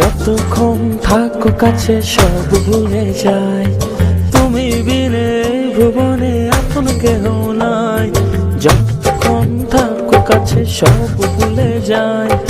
যতক্ষণ থাকো কাছে সব ভুলে যাই তুমি বিনে ভুবনে এখন কেহ নাই। যতক্ষণ থাকো কাছে সব ভুলে যায়।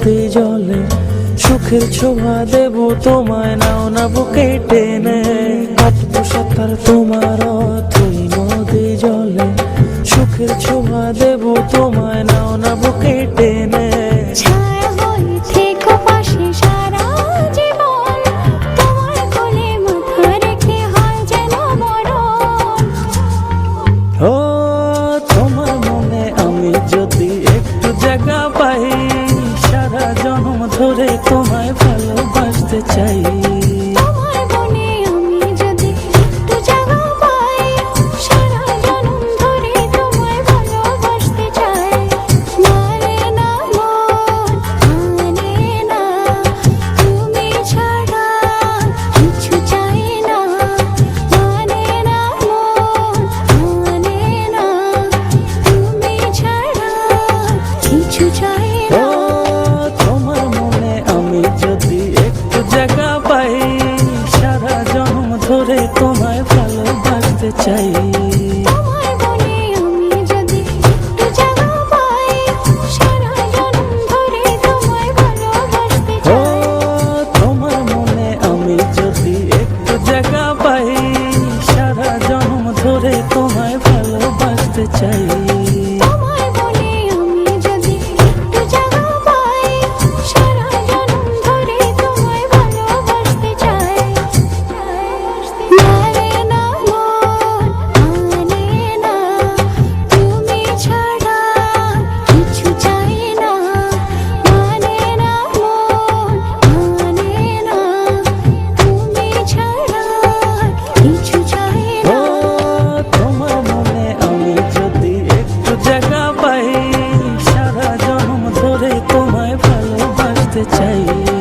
নদী জলে সুখের ছোঁয়া দেব তোমায়, নাও না বুকে টেনে। কাটব সাঁতার তোমার তুই নদী জলে সুখের ছোঁয়া দেব তোমায় চাই সারা জন্ম ধরে তোমায় ভালোবাসতে চাই। the change.